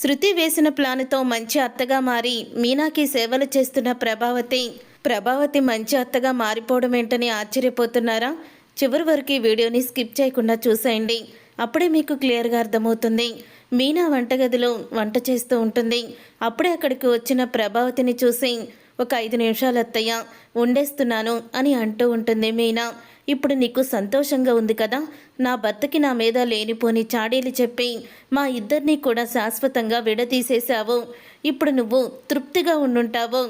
శృతి వేసిన ప్లాన్తో మంచి అత్తగా మారి మీనాకి సేవలు చేస్తున్న ప్రభావతి ప్రభావతి మంచి అత్తగా మారిపోవడం ఏంటని ఆశ్చర్యపోతున్నారా? చివరి వరకు ఈ వీడియోని స్కిప్ చేయకుండా చూసేయండి. అప్పుడే మీకు క్లియర్గా అర్థమవుతుంది. మీనా వంటగదిలో వంట చేస్తూ ఉంటుంది. అప్పుడే అక్కడికి వచ్చిన ప్రభావతిని చూసి ఒక ఐదు నిమిషాలు అత్తయ్య వండేస్తున్నాను అని అంటూ ఉంటుంది మీనా. ఇప్పుడు నీకు సంతోషంగా ఉంది కదా? నా భర్తకి నా మీద లేనిపోని చాడీలు చెప్పి మా ఇద్దరిని కూడా శాశ్వతంగా విడదీసేశావు. ఇప్పుడు నువ్వు తృప్తిగా ఉండుంటావు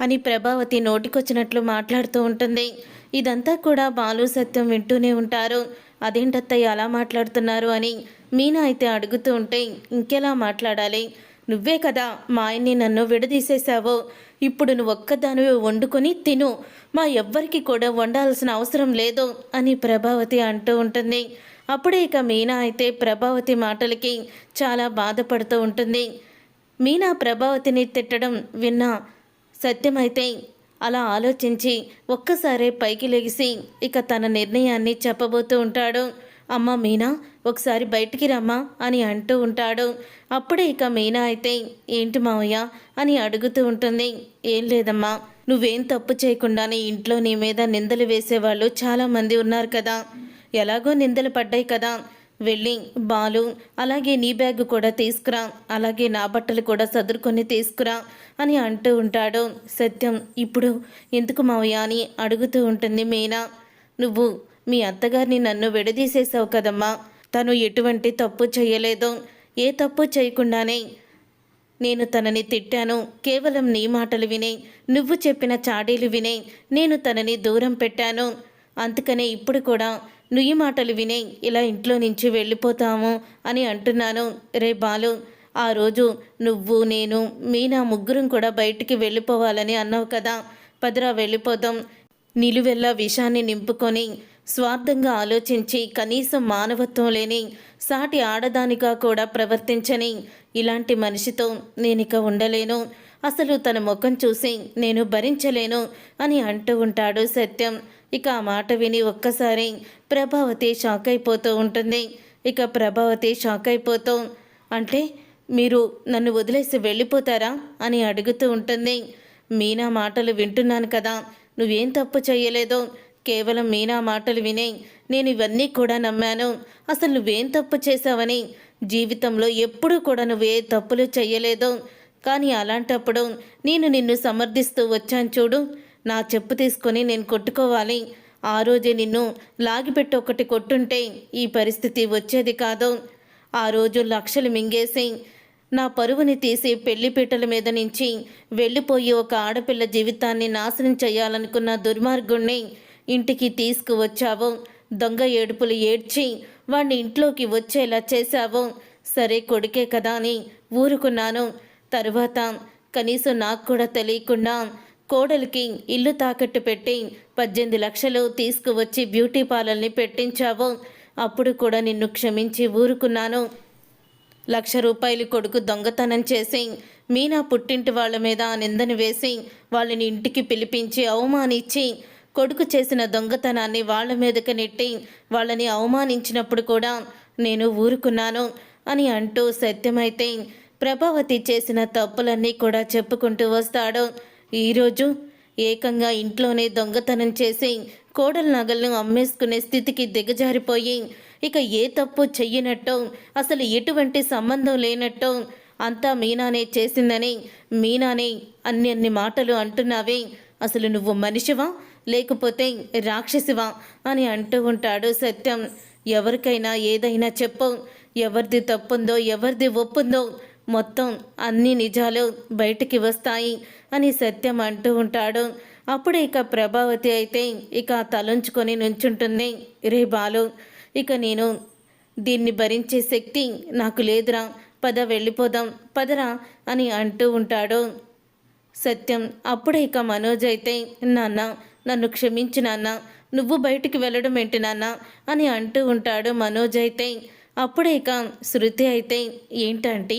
అని ప్రభావతి నోటికొచ్చినట్లు మాట్లాడుతూ ఉంటుంది. ఇదంతా కూడా బాలు సత్యం వింటూనే ఉంటారు. అదేంటత్తయ్య అలా మాట్లాడుతున్నారు అని మీనా అయితే అడుగుతూ ఉంటే ఇంకెలా మాట్లాడాలి? నువ్వే కదా మా ఆయన్ని నన్ను విడదీసేశావు. ఇప్పుడు నువ్వు ఒక్కదానివే వండుకొని తిను. మా ఎవ్వరికి కూడా వండాల్సిన అవసరం లేదు అని ప్రభావతి అంటూ ఉంటుంది. అప్పుడే ఇక మీనా అయితే ప్రభావతి మాటలకి చాలా బాధపడుతూ ఉంటుంది. మీనా ప్రభావతిని తిట్టడం విన్నా సత్యమైతే అలా ఆలోచించి ఒక్కసారే పైకి లెగిసి ఇక తన నిర్ణయాన్ని చెప్పబోతూ ఉంటాడు. అమ్మ మీనా ఒకసారి బయటికి రమ్మా అని అంటూ ఉంటాడు. అప్పుడే ఇక మీనా అయితే ఏంటి మావయ్య? అని అడుగుతూ ఉంటుంది. ఏం లేదమ్మా నువ్వేం తప్పు చేయకుండానే ఇంట్లో నీ మీద నిందలు వేసేవాళ్ళు చాలామంది ఉన్నారు కదా. ఎలాగో నిందలు పడ్డాయి కదా. వెళ్ళి బాలు అలాగే నీ బ్యాగ్ కూడా తీసుకురా. అలాగే నా బట్టలు కూడా సదురుకొని తీసుకురా అని అంటూ ఉంటాడు. సత్యం ఇప్పుడు ఎందుకు మావయ్య? అని అడుగుతూ ఉంటుంది మీనా. నువ్వు మీ అత్తగారిని నన్ను విడదీసేసావు కదమ్మా. తను ఎటువంటి తప్పు చేయలేదు. ఏ తప్పు చేయకుండానే నేను తనని తిట్టాను. కేవలం నీ మాటలు వినే నువ్వు చెప్పిన చాడీలు వినే నేను తనని దూరం పెట్టాను. అందుకనే ఇప్పుడు కూడా నుయ్యి మాటలు వినే ఇలా ఇంట్లో నుంచి వెళ్ళిపోతాము అని అంటున్నాను. రే బాలు ఆ రోజు నువ్వు నేను మీనా ముగ్గురం కూడా బయటికి వెళ్ళిపోవాలని అన్నావు కదా. పదరా వెళ్ళిపోదాం. నిలువెల్లా విషాన్ని నింపుకొని స్వార్థంగా ఆలోచించి కనీసం మానవత్వం లేని సాటి ఆడదానిగా కూడా ప్రవర్తించని ఇలాంటి మనిషితో నేనిక ఉండలేను. అసలు తన ముఖం చూసి నేను భరించలేను అని అంటూ ఉంటాడు సత్యం. ఇక ఆ మాట విని ఒక్కసారి ప్రభావతి షాక్ అయిపోతూ ఉంటుంది. ఇక ప్రభావతి షాక్ అయిపోతూ అంటే మీరు నన్ను వదిలేసి వెళ్ళిపోతారా? అని అడుగుతూ ఉంటుంది. మీనా మాటలు వింటున్నాను కదా. నువ్వేం తప్పు చేయలేదో కేవలం మీనా మాటలు వినే నేను ఇవన్నీ కూడా నమ్మాను. అసలు నువ్వేం తప్పు చేశావని? జీవితంలో ఎప్పుడూ కూడా నువ్వే తప్పులు చెయ్యలేదు. కానీ అలాంటప్పుడు నేను నిన్ను సమర్థిస్తూ వచ్చాను చూడు. నా చెప్పు తీసుకొని నేను కొట్టుకోవాలి. ఆ రోజే నిన్ను లాగిపెట్టి ఒకటి కొట్టుంటే ఈ పరిస్థితి వచ్చేది కాదు. ఆ రోజు లక్షలు మింగేసి నా పరువుని తీసి పెళ్ళిపీటల మీద నుంచి వెళ్ళిపోయి ఒక ఆడపిల్ల జీవితాన్ని నాశనం చేయాలనుకున్న దుర్మార్గుణ్ణి ఇంటికి తీసుకువచ్చావు. దొంగ ఏడుపులు ఏడ్చి వాణ్ణి ఇంట్లోకి వచ్చేలా చేశావు. సరే కొడుకే కదా అని ఊరుకున్నాను. తరువాత కనీసం నాకు కూడా తెలియకుండా కోడలికి ఇల్లు తాకట్టు పెట్టి పద్దెనిమిది లక్షలు తీసుకువచ్చి బ్యూటీ పార్లర్ని పెట్టించావు. అప్పుడు కూడా నిన్ను క్షమించి ఊరుకున్నాను. లక్ష రూపాయలు కొడుకు దొంగతనం చేసి మీనా పుట్టింటి వాళ్ళ మీద ఆ నిందను వేసి వాళ్ళని ఇంటికి పిలిపించి అవమానించి కొడుకు చేసిన దొంగతనాన్ని వాళ్ళ మీదకి నెట్టి వాళ్ళని అవమానించినప్పుడు కూడా నేను ఊరుకున్నాను అని అంటూ సత్యమైతే ప్రభావతి చేసిన తప్పులన్నీ కూడా చెప్పుకుంటూ వస్తాడు. ఈరోజు ఏకంగా ఇంట్లోనే దొంగతనం చేసి కోడల నగలను అమ్మేసుకునే స్థితికి దిగజారిపోయి ఇక ఏ తప్పు చెయ్యనట్టు అసలు ఎటువంటి సంబంధం లేనట్టు అంతా మీనానే చేసిందని మీనానే అన్ని అన్ని మాటలు అంటున్నావే. అసలు నువ్వు మనిషివా? లేకపోతే రాక్షసివా అని అంటూ ఉంటాడు సత్యం. ఎవరికైనా ఏదైనా చెప్పు. ఎవరిది తప్పుందో ఎవరిది ఒప్పుందో మొత్తం అన్ని నిజాలు బయటికి వస్తాయి అని సత్యం అంటూ ఉంటాడు. అప్పుడు ఇక ప్రభావతి అయితే ఇక తలంచుకొని నుంచుంటుంది. రే బాలు ఇక నేను దీన్ని భరించే శక్తి నాకు లేదురా. పద వెళ్ళిపోదాం. పదరా అని అంటూ ఉంటాడు. సత్యం అప్పుడే ఇక మనోజ్ అయితే నాన్న నన్ను క్షమించు నాన్న. నువ్వు బయటికి వెళ్ళడం ఏంటి నాన్న? అని అంటూ ఉంటాడు మనోజ్ అయితే. అప్పుడే ఇక శృతి అయితే ఏంటంటే?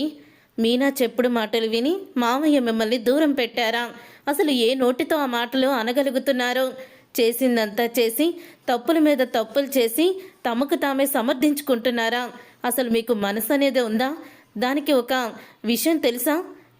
మీనా చెప్పుడు మాటలు విని మామయ్య మిమ్మల్ని దూరం పెట్టారా? అసలు ఏ నోటితో ఆ మాటలు అనగలుగుతున్నారో? చేసిందంతా చేసి తప్పుల మీద తప్పులు చేసి తమకు తామే సమర్థించుకుంటున్నారా? అసలు మీకు మనసు అనేది ఉందా? దానికి ఒక విషయం తెలుసా?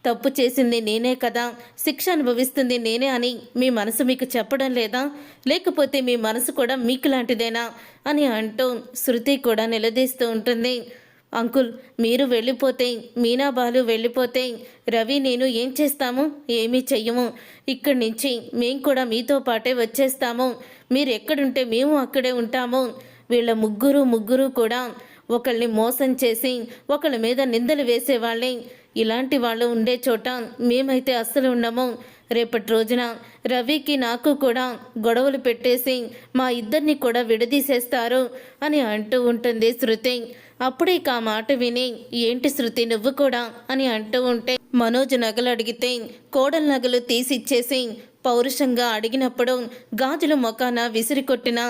తప్పు చేసింది నేనే కదా శిక్ష అనుభవిస్తుంది నేనే అని మీ మనసు మీకు చెప్పడం లేదా? లేకపోతే మీ మనసు కూడా మీకు లాంటిదేనా? అని అంటూ శృతి కూడా నిలదీస్తూ ఉంటుంది. అంకుల్ మీరు వెళ్ళిపోతే మీనా బాలు వెళ్ళిపోతే రవి నేను ఏం చేస్తాము? ఏమీ చెయ్యము. ఇక్కడి నుంచి మేము కూడా మీతో పాటే వచ్చేస్తాము. మీరు ఎక్కడుంటే మేము అక్కడే ఉంటాము. వీళ్ళ ముగ్గురు ముగ్గురు కూడా ఒకళ్ళని మోసం చేసి ఒకళ్ళ మీద నిందలు వేసేవాళ్ళే. ఇలాంటి వాళ్ళు ఉండే చోట మేమైతే అస్సలు ఉండము. రేపటి రోజున రవికి నాకు కూడా గొడవలు పెట్టేసి మా ఇద్దరిని కూడా విడదీసేస్తారు అని అంటూ ఉంటుంది శృతి. అప్పుడే ఆ మాట విని ఏంటి శృతి నువ్వు కూడా? అని అంటూ ఉంటే మనోజ్ నగలు అడిగితే కోడల నగలు తీసిచ్చేసి పౌరుషంగా అడిగినప్పుడు గాజుల మొఖాన విసిరి కొట్టిన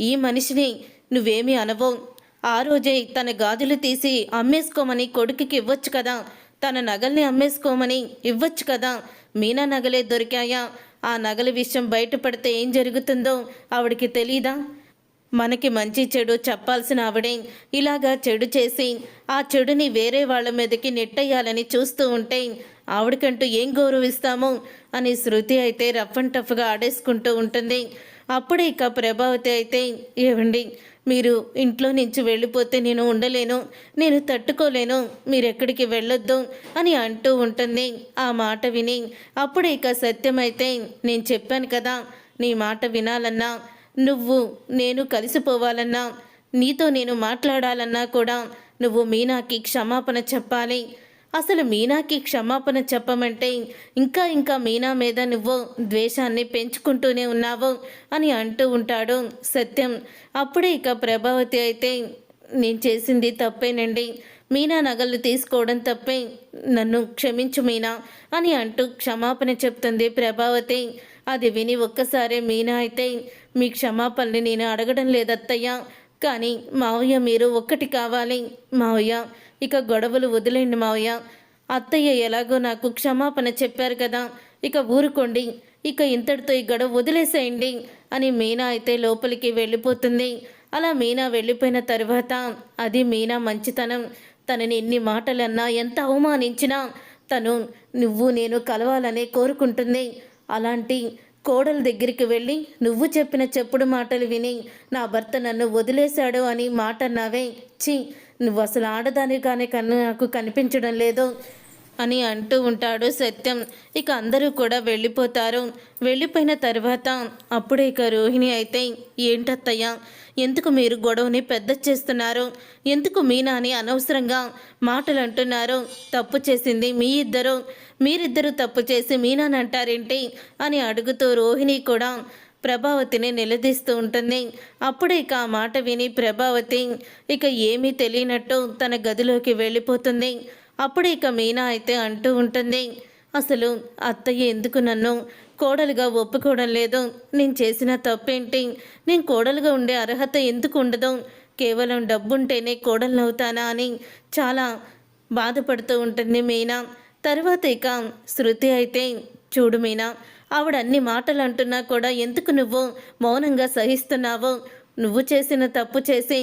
ఈ మనిషిని నువ్వేమీ అనవు. ఆ రోజే తన గాజులు తీసి అమ్మేసుకోమని కొడుకుకి ఇవ్వచ్చు కదా. తన నగల్ని అమ్మేసుకోమని ఇవ్వచ్చు కదా. మీనా నగలే దొరికాయా? ఆ నగల విషయం బయటపడితే ఏం జరుగుతుందో ఆవిడికి తెలీదా? మనకి మంచి చెడు చెప్పాల్సిన ఆవిడే. ఇలాగా చెడు చేసి ఆ చెడుని వేరే వాళ్ళ మీదకి నెట్టేయాలని చూస్తూ ఉంటే ఆవిడకంటూ ఏం గౌరవిస్తామో అని శృతి అయితే రఫ్ అండ్ టఫ్గా ఆడేసుకుంటూ ఉంటుంది. అప్పుడే ఇక ప్రభావతి అయితే ఏవండి? మీరు ఇంట్లో నుంచి వెళ్ళిపోతే నేను ఉండలేను నేను తట్టుకోలేను మీరు ఎక్కడికి వెళ్ళొద్దు అని అంటూ ఉంటుంది. ఆ మాట విని అప్పుడే ఇక సత్యమైతే నేను చెప్పాను కదా నీ మాట వినాలన్నా నువ్వు నేను కలిసిపోవాలన్నా నీతో నేను మాట్లాడాలన్నా కూడా నువ్వు మీనాకి క్షమాపణ చెప్పాలి. అసలు మీనాకి క్షమాపణ చెప్పమంటే ఇంకా ఇంకా మీనా మీద నువ్వు ద్వేషాన్ని పెంచుకుంటూనే ఉన్నావు అని అంటూ ఉంటాడు. సత్యం అప్పుడే ఇక ప్రభావతి అయితే నేను చేసింది తప్పేనండి. మీనా నగలు తీసుకోవడం తప్పే. నన్ను క్షమించు మీనా అని అంటూ క్షమాపణ చెప్తుంది ప్రభావతి. అది విని ఒక్కసారే మీనా అయితే మీ క్షమాపణని నేను అడగడం లేదత్తయ్య. కానీ మావయ్య మీరు ఒక్కటి కావాలి మావయ్య. ఇక గొడవలు వదిలేండి మావయ్య. అత్తయ్య ఎలాగో నాకు క్షమాపణ చెప్పారు కదా. ఇక ఊరుకోండి. ఇక ఇంతటితో ఈ గొడవ వదిలేసేయండి అని మీనా అయితే లోపలికి వెళ్ళిపోతుంది. అలా మీనా వెళ్ళిపోయిన తర్వాత అది మీనా మంచితనం. తనని ఎన్ని మాటలన్నా ఎంత అవమానించినా తను నువ్వు నేను కలవాలనే కోరుకుంటుంది. అలాంటి కోడల దగ్గరికి వెళ్ళి నువ్వు చెప్పిన చెప్పుడు మాటలు విని నా భర్త నన్ను వదిలేశాడు అని మాట అన్నావే ఛీ నువ్వు అసలు ఆడదానిగానే కన్ను నాకు కనిపించడం లేదు. అని అంటూ ఉంటాడు సత్యం. ఇక అందరూ కూడా వెళ్ళిపోతారు. వెళ్ళిపోయిన తర్వాత అప్పుడే ఇక రోహిణి అయితే ఏంటత్తయ్య ఎందుకు మీరు గొడవని పెద్ద చేస్తున్నారు? ఎందుకు మీనాని అనవసరంగా మాటలు అంటున్నారు తప్పు చేసింది మీ ఇద్దరు. మీరిద్దరూ తప్పు చేసి మీనాని అంటారేంటి అని అడుగుతూ రోహిణి కూడా ప్రభావతిని నిలదీస్తూ ఉంటుంది. అప్పుడే ఇక ఆ మాట విని ప్రభావతి ఇక ఏమీ తెలియనట్టు తన గదిలోకి వెళ్ళిపోతుంది. అప్పుడు ఇక మీనా అయితే అంటూ ఉంటుంది అసలు అత్తయ్య ఎందుకు నన్ను కోడలుగా ఒప్పుకోవడం లేదు? నేను చేసిన తప్పేంటి? నేను కోడలుగా ఉండే అర్హత ఎందుకు ఉండదు? కేవలం డబ్బుంటేనే కోడలనవుతానా అని చాలా బాధపడుతూ ఉంటుంది మీనా. తర్వాత ఇక శృతి అయితే చూడు మీనా ఆవిడ అన్ని మాటలు అంటున్నా కూడా ఎందుకు నువ్వు మౌనంగా సహిస్తున్నావో? నువ్వు చేసిన తప్పు చేసి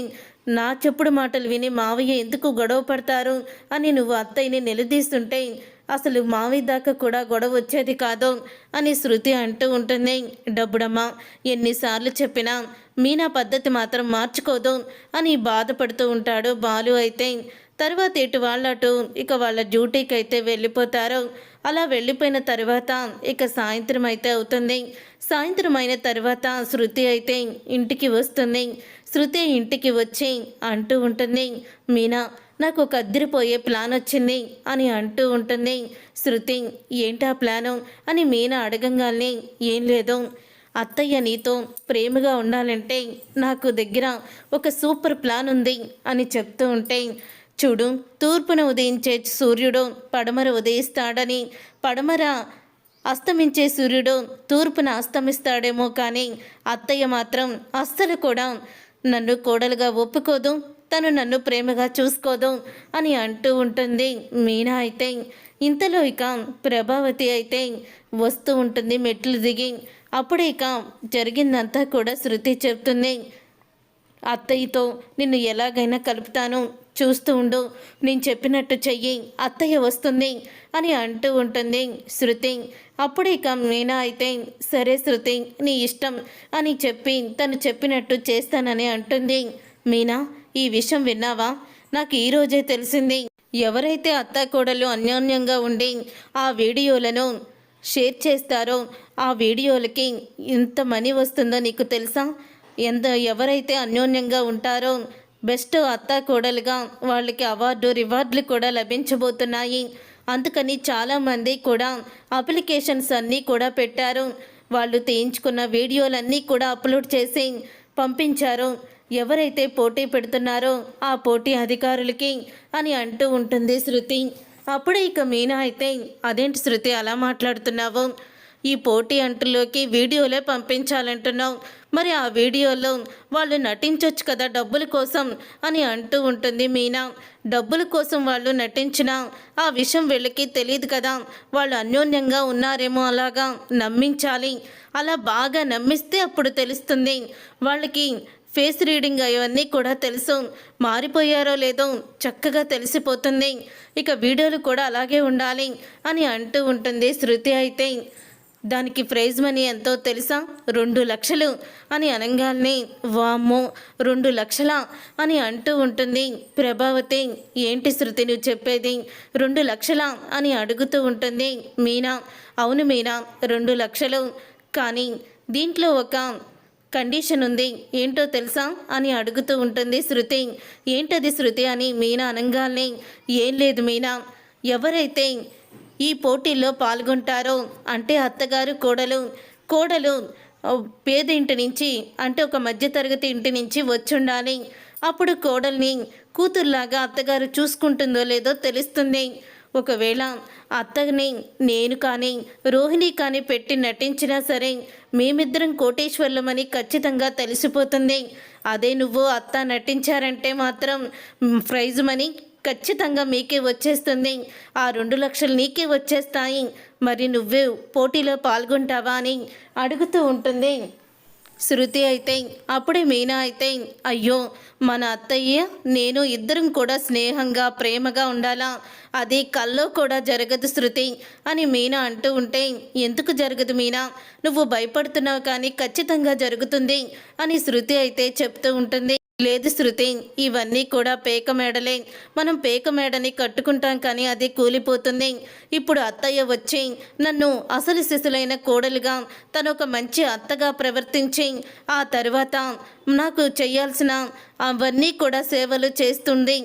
నా చెప్పుడు మాటలు విని మావయ్య ఎందుకు గొడవ పడతారు అని నువ్వు అత్తయ్యని నిలదీస్తుంటే అసలు మావి దాకా కూడా గొడవ వచ్చేది కాదు అని శృతి అంటూ ఉంటుంది. డబ్బుడమ్మ ఎన్నిసార్లు చెప్పినా మీనా పద్ధతి మాత్రం మార్చుకోదు అని బాధపడుతూ ఉంటాడు బాలు అయితే. తర్వాత ఇటు వాళ్ళటు అటు ఇక వాళ్ళ డ్యూటీకి అయితే వెళ్ళిపోతారు. అలా వెళ్ళిపోయిన తర్వాత ఇక సాయంత్రం అయితే అవుతుంది. సాయంత్రం అయిన తర్వాత శృతి అయితే ఇంటికి వస్తుంది. శృతి ఇంటికి వచ్చి అంటూ ఉంటుంది మీనా నాకు ఒక అద్దరిపోయే ప్లాన్ వచ్చింది అని అంటూ ఉంటుంది. శృతి ఏంటా ప్లాను? అని మీనా అడగంగానే ఏం లేదు. అత్తయ్య నీతో ప్రేమగా ఉండాలంటే నాకు దగ్గర ఒక సూపర్ ప్లాన్ ఉంది అని చెప్తూ ఉంటే చూడు తూర్పున ఉదయించే సూర్యుడు పడమర ఉదయిస్తాడని పడమర అస్తమించే సూర్యుడు తూర్పున అస్తమిస్తాడేమో కానీ అత్తయ్య మాత్రం అస్సలు కూడా నన్ను కోడలుగా ఒప్పుకోదు తను నన్ను ప్రేమగా చూసుకోదు అని అంటూ ఉంటుంది. మీనా అయితే ఇంతలో ఇక ప్రభావతి అయితే వస్తూ ఉంటుంది మెట్లు దిగి. అప్పుడే ఇక జరిగిందంతా కూడా శృతి చెప్తుంది. అత్తయ్యతో నిన్ను ఎలాగైనా కలుపుతాను చూస్తూ ఉండు నేను చెప్పినట్టు చెయ్యి అత్తయ్య వస్తుంది అని అంటూ ఉంటుంది శృతి. అప్పుడు ఇక మీనా అయితే సరే శృతి నీ ఇష్టం అని చెప్పి తను చెప్పినట్టు చేస్తానని అంటుంది. మీనా ఈ విషయం విన్నావా? నాకు ఈరోజే తెలిసింది. ఎవరైతే అత్త కోడలు అన్యోన్యంగా ఉండి ఆ వీడియోలను షేర్ చేస్తారో ఆ వీడియోలకి ఎంత మనీ వస్తుందో నీకు తెలుసా? ఎంత ఎవరైతే అన్యోన్యంగా ఉంటారో బెస్ట్ అత్త కోడలుగా వాళ్ళకి అవార్డు రివార్డులు కూడా లభించబోతున్నాయి. అందుకని చాలామంది కూడా అప్లికేషన్స్ అన్నీ కూడా పెట్టారు. వాళ్ళు తీయించుకున్న వీడియోలన్నీ కూడా అప్లోడ్ చేసి పంపించారు. ఎవరైతే పోటీ పెడుతున్నారో ఆ పోటీ అధికారులకి అని అంటూ ఉంటుంది శృతి. అప్పుడే ఇక మీనా అయితే అదేంటి శృతి అలా మాట్లాడుతున్నావు? ఈ పోటీ అంటులోకి వీడియోలే పంపించాలంటున్నావు మరి ఆ వీడియోలో వాళ్ళు నటించవచ్చు కదా డబ్బుల కోసం అని అంటూ ఉంటుంది మీనా. డబ్బుల కోసం వాళ్ళు నటించిన ఆ విషయం వీళ్ళకి తెలియదు కదా. వాళ్ళు అన్యోన్యంగా ఉన్నారేమో అలాగా నమ్మించాలి. అలా బాగా నమ్మిస్తే అప్పుడు తెలుస్తుంది. వాళ్ళకి ఫేస్ రీడింగ్ అవన్నీ కూడా తెలుసు. మారిపోయారో లేదో చక్కగా తెలిసిపోతుంది. ఇక వీడియోలు కూడా అలాగే ఉండాలి అని అంటూ ఉంటుంది శృతి అయితే. దానికి ప్రైజ్ మనీ ఎంతో తెలుసా? రెండు లక్షలు. అని అనగానే వామ్మో రెండు లక్షల? అని అంటూ ఉంటుంది. ప్రభావతి ఏంటి శృతి నువ్వు చెప్పేది? రెండు లక్షల? అని అడుగుతూ ఉంటుంది. మీనా అవును మీనా రెండు లక్షలు. కానీ దీంట్లో ఒక కండిషన్ ఉంది. ఏంటో తెలుసా? అని అడుగుతూ ఉంటుంది శృతి. ఏంటది శృతి? అని మీనా అనగానే ఏం లేదు మీనా. ఎవరైతే ఈ పోటీల్లో పాల్గొంటారో అంటే అత్తగారు కోడలు కోడలు ఆ, పేద ఇంటి నుంచి అంటే ఒక మధ్యతరగతి ఇంటి నుంచి వచ్చుండాలి. అప్పుడు కోడల్ని కూతుర్లాగా అత్తగారు చూసుకుంటుందో లేదో తెలుస్తుంది. ఒకవేళ అత్తని నేను కానీ రోహిణి కానీ పెట్టి నటించినా సరే మేమిద్దరం కోటేశ్వర్లమని ఖచ్చితంగా తెలిసిపోతుంది. అదే నువ్వు అత్త నటించారంటే మాత్రం ప్రైజ్ మనీ ఖచ్చితంగా మీకే వచ్చేస్తుంది. ఆ రెండు లక్షలు నీకే వచ్చేస్తాయి. మరి నువ్వే పోటీలో పాల్గొంటావా అని అడుగుతూ ఉంటుంది. శృతి అయితే అప్పుడే మీనా అయితే అయ్యో మన అత్తయ్య నేను ఇద్దరం కూడా స్నేహంగా ప్రేమగా ఉండాలా? అది కల్లో కూడా జరగదు శృతి అని మీనా అంటూ ఉంటే ఎందుకు జరగదు మీనా? నువ్వు భయపడుతున్నావు కానీ ఖచ్చితంగా జరుగుతుంది అని శృతి అయితే చెప్తూ ఉంటుంది. లేదు శృతి ఇవన్నీ కూడా పేక మేడలే. మనం పేక మేడని కట్టుకుంటాం కానీ అది కూలిపోతుంది. ఇప్పుడు అత్తయ్య వచ్చి నన్ను అసలు శిశులైన కోడలుగా తను ఒక మంచి అత్తగా ప్రవర్తించి ఆ తర్వాత నాకు చేయాల్సిన అవన్నీ కూడా సేవలు చేస్తుంది.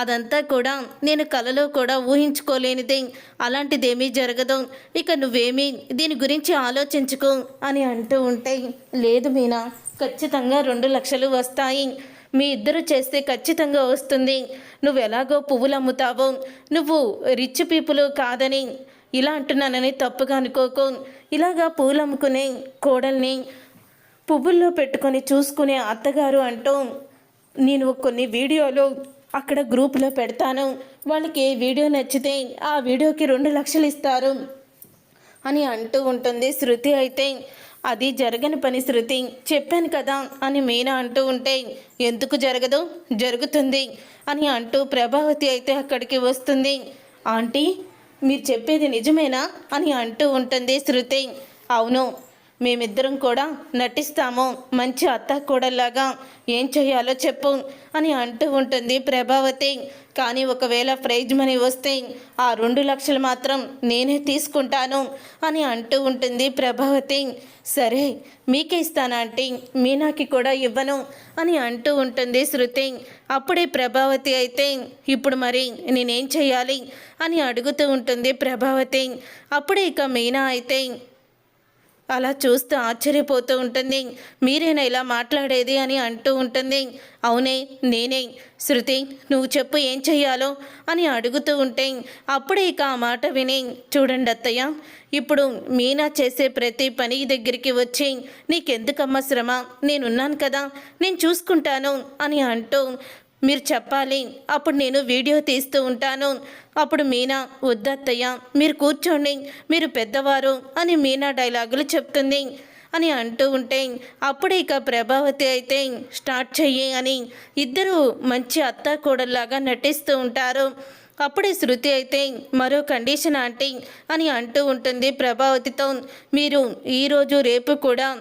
అదంతా కూడా నేను కలలో కూడా ఊహించుకోలేనిది. అలాంటిదేమీ జరగదు. ఇక నువ్వేమీ దీని గురించి ఆలోచించుకో అని అంటూ ఉంటే లేదు మీనా ఖచ్చితంగా రెండు లక్షలు వస్తాయి. మీ ఇద్దరు చేస్తే ఖచ్చితంగా వస్తుంది. నువ్వు ఎలాగో పువ్వులు అమ్ముతావో నువ్వు రిచ్ పీపుల్ కాదని ఇలా అంటున్నానని తప్పుగా అనుకోకు. ఇలాగా పూలు అమ్ముకునే కోడల్ని పువ్వుల్లో పెట్టుకొని చూసుకునే అత్తగారు అంటూ నేను కొన్ని వీడియోలు అక్కడ గ్రూప్లో పెడతాను. వాళ్ళకి ఏ వీడియో నచ్చితే ఆ వీడియోకి రెండు లక్షలు ఇస్తారు అని అంటూ ఉంటుంది శృతి అయితే. అది జరగని పని శృతి. చెప్పాను కదా అని మీనా అంటూ ఉంటే ఎందుకు జరగదు? జరుగుతుంది అని అంటూ ప్రభావతి అయితే అక్కడికి వస్తుంది. ఆంటీ మీరు చెప్పేది నిజమేనా? అని అంటూ ఉంటుంది శృతి. అవును మేమిద్దరం కూడా నటిస్తాము. మంచి అత్త కూడలాగా ఏం చేయాలో చెప్పు అని అంటూ ఉంటుంది ప్రభావతి. కానీ ఒకవేళ ప్రైజ్ మనీ వస్తే ఆ రెండు లక్షలు మాత్రం నేనే తీసుకుంటాను అని అంటూ ఉంటుంది ప్రభావతి. సరే మీకే ఇస్తానంటే ఆంటీ? మీనాకి కూడా ఇవ్వను అని అంటూ ఉంటుంది శృతి. అప్పుడే ప్రభావతి అయితే ఇప్పుడు మరి నేనేం చేయాలి? అని అడుగుతూ ఉంటుంది ప్రభావతి. అప్పుడే ఇక మీనా అయితే అలా చూస్తూ ఆశ్చర్యపోతూ ఉంటుంది. మీరేనా ఇలా మాట్లాడేది అని అంటూ ఉంటుంది. అవునే నేనే. శృతి నువ్వు చెప్పు ఏం చెయ్యాలో అని అడుగుతూ ఉంటే అప్పుడే ఇక ఆ మాట విని చూడండి అత్తయ్య ఇప్పుడు మీనా చేసే ప్రతి పని దగ్గరికి వచ్చి నీకెందుకమ్మ శ్రమ? నేనున్నాను కదా నేను చూసుకుంటాను అని అంటూ మీరు చెప్పాలి. అప్పుడు నేను వీడియో తీస్తూ ఉంటాను. అప్పుడు మీనా వద్దత్తయ్య మీరు కూర్చోండి. మీరు పెద్దవారు అని మీనా డైలాగులు చెప్తుంది. అని అంటూ ఉంటే అప్పుడే ఇక ప్రభావతి అయితే స్టార్ట్ చెయ్యి అని ఇద్దరు మంచి అత్త కూడల్లాగా నటిస్తూ ఉంటారు. అప్పుడే శృతి అయితే మరో కండిషన్ ఆంటీ అని అంటూ ఉంటుంది ప్రభావతితో. మీరు ఈరోజు రేపు కూడా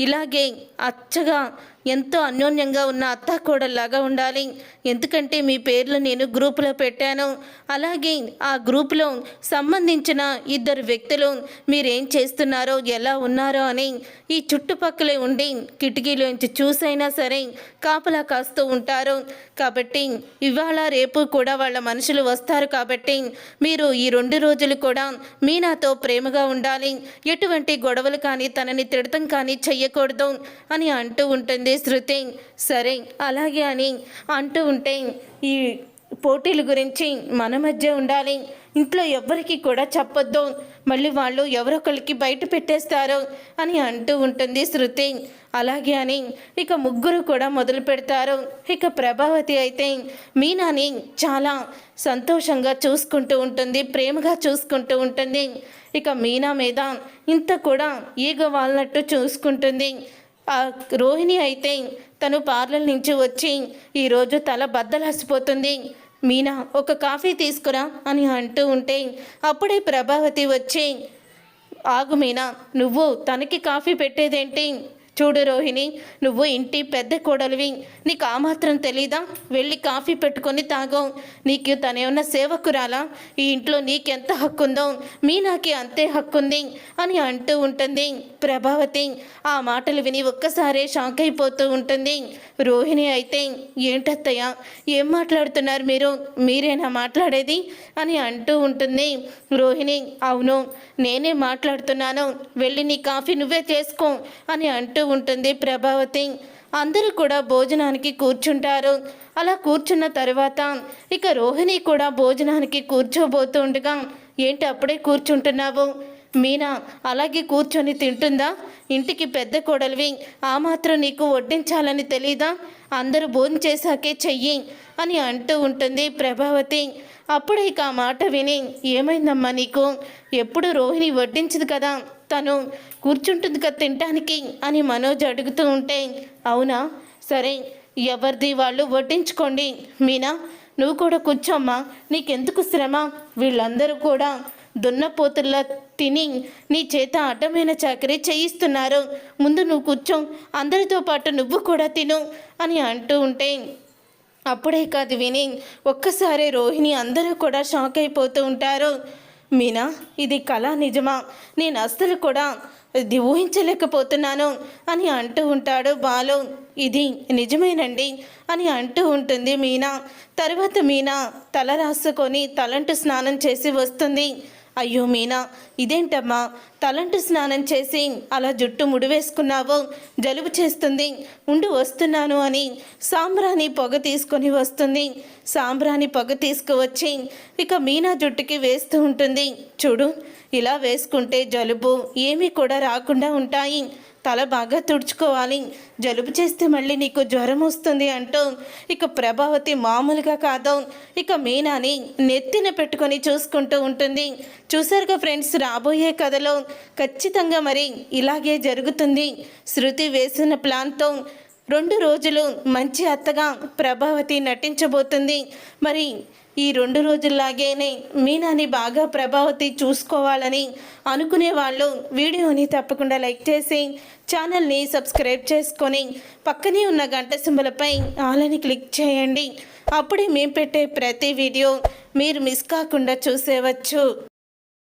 ఇలాగే అచ్చగా ఎంతో అన్యోన్యంగా ఉన్న అత్తాకోడల్లాగా ఉండాలి. ఎందుకంటే మీ పేర్లు నేను గ్రూపులో పెట్టాను. అలాగే ఆ గ్రూపులో సంబంధించిన ఇద్దరు వ్యక్తులు మీరేం చేస్తున్నారో ఎలా ఉన్నారో అని ఈ చుట్టుపక్కలే ఉండి కిటికీలోంచి చూసైనా సరే కాపలా కాస్తూ ఉంటారు. కాబట్టి ఇవాళ రేపు కూడా వాళ్ళ మనుషులు వస్తారు కాబట్టి మీరు ఈ రెండు రోజులు కూడా మీనాతో ప్రేమగా ఉండాలి. ఎటువంటి గొడవలు కానీ తనని తిడతం కానీ చెయ్యకూడదు అని అంటూ ఉంటుంది. శృతి సరే అలాగే అని అంటూ ఉంటే ఈ పోటీల గురించి మన మధ్య ఉండాలి. ఇంట్లో ఎవ్వరికి కూడా చెప్పొద్దు. మళ్ళీ వాళ్ళు ఎవరొకరికి బయట పెట్టేస్తారు అని అంటూ ఉంటుంది శృతి. అలాగే అని ఇక ముగ్గురు కూడా మొదలు పెడతారు. ఇక ప్రభావతి అయితే మీనాని చాలా సంతోషంగా చూసుకుంటూ ఉంటుంది ప్రేమగా చూసుకుంటూ ఉంటుంది. ఇక మీనా మీద ఇంత కూడా ఈగ వాళ్ళనట్టు చూసుకుంటుంది. రోహిణి అయితే తను పార్లర్ నుంచి వచ్చి ఈరోజు తల బద్దలాసిపోతుంది. మీనా ఒక కాఫీ తీసుకురా అని అంటూ ఉంటే అప్పుడే ప్రభావతి వచ్చి ఆగు మీనా నువ్వు తనకి కాఫీ పెట్టేదేంటి? చూడు రోహిణి నువ్వు ఇంటి పెద్ద కోడలివి. నీకు ఆ మాత్రం తెలీదా? వెళ్ళి కాఫీ పెట్టుకొని తాగో. నీకు తనేమన్నా సేవకురాలా? ఈ ఇంట్లో నీకెంత హక్కు ఉందో మీనాకి అంతే హక్కు ఉంది అని అంటూ ఉంటుంది ప్రభావతి. ఆ మాటలు విని ఒక్కసారే షాక్ అయిపోతూ ఉంటుంది. రోహిణి అయితే ఏంటత్తయ్య ఏం మాట్లాడుతున్నారు మీరు? మీరేనా మాట్లాడేది? అని అంటూ ఉంటుంది రోహిణి. అవును నేనే మాట్లాడుతున్నాను. వెళ్ళి నీ కాఫీ నువ్వే చేసుకో అని అంటూ ఉంటుంది ప్రభావతి. అందరూ కూడా భోజనానికి కూర్చుంటారు. అలా కూర్చున్న తర్వాత ఇక రోహిణి కూడా భోజనానికి కూర్చోబోతుండగా ఏంటి అప్పుడే కూర్చుంటున్నావు? మీనా అలాగే కూర్చొని తింటుందా? ఇంటికి పెద్ద కోడలివి ఆ మాత్రం నీకు వడ్డించాలని తెలీదా? అందరూ భోజనం చేశాకే చెయ్యి అని అంటూ ఉంటుంది ప్రభావతి. అప్పుడు ఇక ఆ మాట విని ఏమైందమ్మా నీకు? ఎప్పుడు రోహిణి వడ్డించదు కదా? తను కూర్చుంటుంది కదా తినటానికి అని మనోజ్ అడుగుతూ ఉంటే అవునా? సరే ఎవరిది వాళ్ళు వడ్డించుకోండి. మీనా నువ్వు కూడా కూర్చోమ్మా. నీకెందుకు శ్రమ? వీళ్ళందరూ కూడా దున్నపోతుల్లా తిని నీ చేత అడ్డమైన చాకరీ చేయిస్తున్నారు. ముందు నువ్వు కూర్చో అందరితో పాటు నువ్వు కూడా తిను అని అంటూ ఉంటే అప్పుడే కాదు విని ఒక్కసారి రోహిణి అందరూ కూడా షాక్ అయిపోతూ ఉంటారు. మీనా ఇది కళ నిజమా? నేను అస్సలు కూడా ఇది ఊహించలేకపోతున్నాను అని అంటూ ఉంటాడు బాలు. ఇది నిజమేనండి అని అంటూ ఉంటుంది మీనా. తర్వాత మీనా తల రాసుకొని తలంటు స్నానం చేసి వస్తుంది. అయ్యో మీనా ఇదేంటమ్మా? తలంటు స్నానం చేసి అలా జుట్టు ముడివేసుకున్నావు. జలుబు చేస్తుంది. ఉండి వస్తున్నాను అని సాంబ్రాణి పొగ తీసుకొని వస్తుంది. సాంబ్రాణి పొగ తీసుకువచ్చి ఇక మీనా జుట్టుకి వేస్తూ ఉంటుంది. చూడు ఇలా వేసుకుంటే జలుబు ఏమీ కూడా రాకుండా ఉంటాయి. తల బాగా తుడుచుకోవాలి. జలుబు చేస్తే మళ్ళీ నీకు జ్వరం వస్తుంది అంటూ. ఇక ప్రభావతి మామూలుగా కాదు. ఇక మీనాని నెత్తిన పెట్టుకొని చూసుకుంటూ ఉంటుంది. చూసారుగా ఫ్రెండ్స్ రాబోయే కథలో ఖచ్చితంగా మరి ఇలాగే జరుగుతుంది. శృతి వేసిన ప్లాన్తో రెండు రోజులు మంచి అత్తగా ప్రభావతి నటించబోతుంది. మరి ఈ రెండు రోజుల్లాగేనే మీనాని బాగా ప్రభావతి చూసుకోవాలని అనుకునే వాళ్ళు వీడియోని తప్పకుండా లైక్ చేసి ఛానల్ని సబ్స్క్రైబ్ చేసుకొని పక్కనే ఉన్న గంట సింబలపై ఆలని క్లిక్ చేయండి. అప్పుడే మేము పెట్టే ప్రతి వీడియో మీరు మిస్ కాకుండా చూసేవచ్చు.